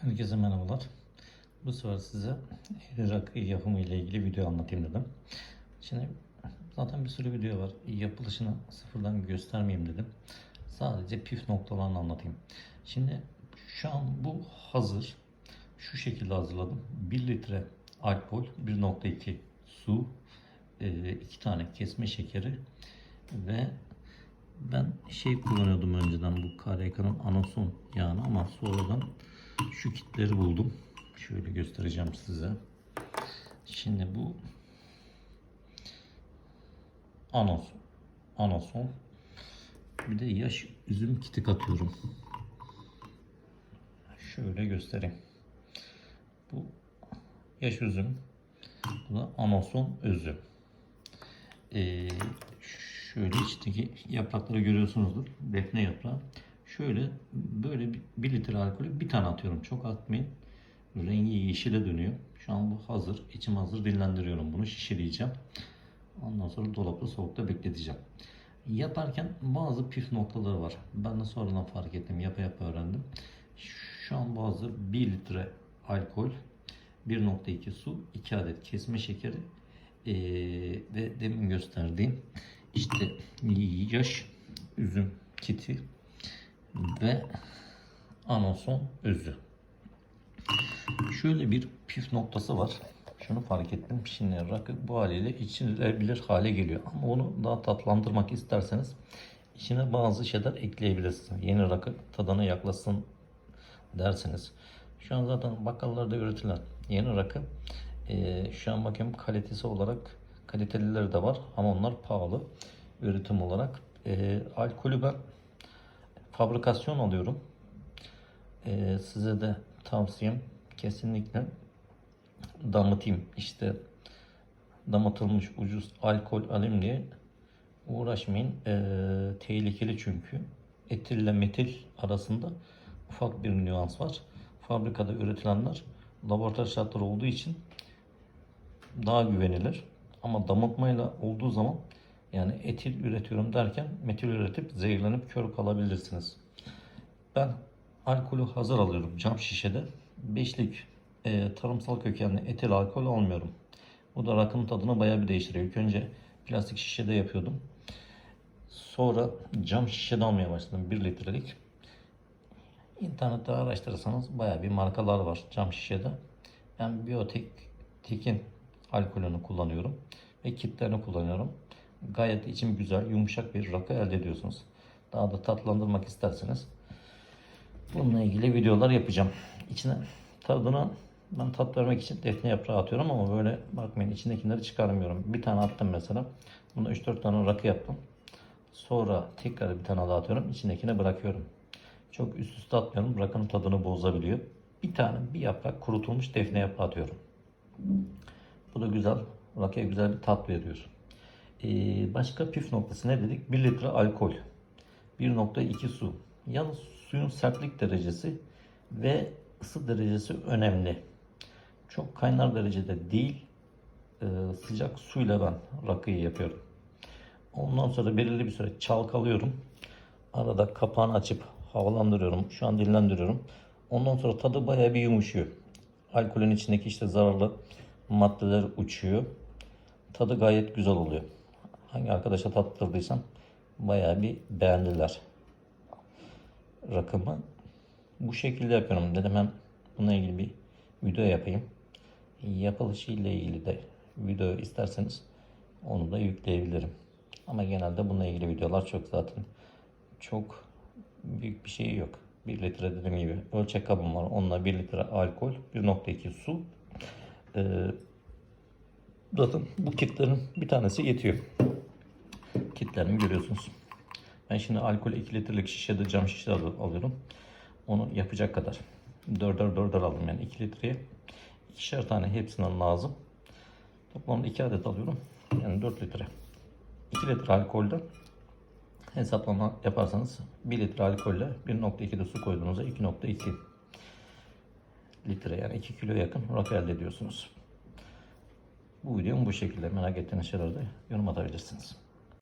Herkese merhabalar. Bu sefer size rakı yapımı ile ilgili video anlatayım dedim. Şimdi zaten bir sürü video var. Yapılışını sıfırdan göstermeyeyim dedim. Sadece püf noktalarını anlatayım. Şimdi şu an bu hazır. Şu şekilde hazırladım. 1 litre alkol, 1.2 su, 2 tane kesme şekeri ve ben şey kullanıyordum önceden bu KRK'nın anason yağını ama sonradan şu kitleri buldum. Şöyle göstereceğim size. Şimdi bu anason. Anason. Bir de yaş üzüm kiti katıyorum. Şöyle göstereyim. Bu yaş üzüm. Bu da anason özü. Ee, şöyle içteki yaprakları görüyorsunuzdur. Defne yaprağı. Şöyle böyle bir, bir litre alkolü bir tane atıyorum. Çok atmayın. Rengi yeşile dönüyor. Şu an bu hazır. İçim hazır. Dinlendiriyorum bunu. Şişireceğim. Ondan sonra dolapta soğukta bekleteceğim. Yaparken bazı püf noktaları var. Ben de sonradan fark ettim. Yapa yapa öğrendim. Şu an bu hazır. 1 litre alkol, 1.2 su, 2 adet kesme şekeri ee, ve demin gösterdiğim işte yaş üzüm kiti ve anason özü. Şöyle bir püf noktası var. Şunu fark ettim. Şimdi rakı bu haliyle içilebilir hale geliyor. Ama onu daha tatlandırmak isterseniz içine bazı şeyler ekleyebilirsiniz. Yeni rakı tadına yaklaşsın derseniz. Şu an zaten bakkallarda üretilen yeni rakı e, şu an bakayım kalitesi olarak kalitelileri de var ama onlar pahalı üretim olarak. E, alkolü ben fabrikasyon alıyorum. E, size de tavsiyem kesinlikle damıtayım. İşte damıtılmış ucuz alkol alayım diye uğraşmayın. E, tehlikeli çünkü. Etil ile metil arasında ufak bir nüans var. Fabrikada üretilenler laboratuvar şartları olduğu için daha güvenilir. Ama damıtmayla olduğu zaman yani etil üretiyorum derken metil üretip zehirlenip kör kalabilirsiniz. Ben alkolü hazır alıyorum cam şişede. Beşlik e, tarımsal kökenli etil alkol almıyorum. Bu da rakının tadını bayağı bir değiştiriyor. İlk önce plastik şişede yapıyordum. Sonra cam şişede almaya başladım 1 litrelik. İnternette araştırırsanız bayağı bir markalar var cam şişede. Ben Biotek Tekin alkolünü kullanıyorum ve kitlerini kullanıyorum. Gayet içim güzel, yumuşak bir rakı elde ediyorsunuz. Daha da tatlandırmak isterseniz bununla ilgili videolar yapacağım. İçine tadına ben tat vermek için defne yaprağı atıyorum ama böyle bakmayın içindekileri çıkarmıyorum. Bir tane attım mesela. Bunda 3-4 tane rakı yaptım. Sonra tekrar bir tane daha atıyorum. İçindekine bırakıyorum. Çok üst üste atmıyorum. Rakının tadını bozabiliyor. Bir tane bir yaprak kurutulmuş defne yaprağı atıyorum. Bu da güzel. Rakıya güzel bir tat veriyor. Ee, başka püf noktası ne dedik? 1 litre alkol. 1.2 su. Yalnız suyun sertlik derecesi ve ısı derecesi önemli. Çok kaynar derecede değil, e, sıcak suyla ben rakıyı yapıyorum. Ondan sonra belirli bir süre çalkalıyorum. Arada kapağını açıp havalandırıyorum. Şu an dinlendiriyorum. Ondan sonra tadı bayağı bir yumuşuyor. Alkolün içindeki işte zararlı maddeler uçuyor. Tadı gayet güzel oluyor. Hangi arkadaşa tattırdıysam bayağı bir beğendiler rakımı. Bu şekilde yapıyorum. Dedim hem bununla ilgili bir video yapayım. Yapılışı ile ilgili de video isterseniz onu da yükleyebilirim. Ama genelde bununla ilgili videolar çok zaten çok büyük bir şey yok. 1 litre dediğim gibi ölçek kabım var. Onunla 1 litre alkol, 1.2 su. Ee, zaten bu kitlerin bir tanesi yetiyor. Kitlerini görüyorsunuz. Ben şimdi alkol 2 litrelik şişede cam şişede al- alıyorum. Onu yapacak kadar. Dörder dörder aldım yani 2 litreye. İkişer tane hepsinden lazım. Toplamda 2 adet alıyorum. Yani 4 litre. 2 litre alkolde hesaplama yaparsanız 1 litre alkolle 1.2 de su koyduğunuzda 2.2 litre yani 2 kilo yakın rakı elde ediyorsunuz. Bu videom bu şekilde. Merak ettiğiniz şeylerde yorum atabilirsiniz.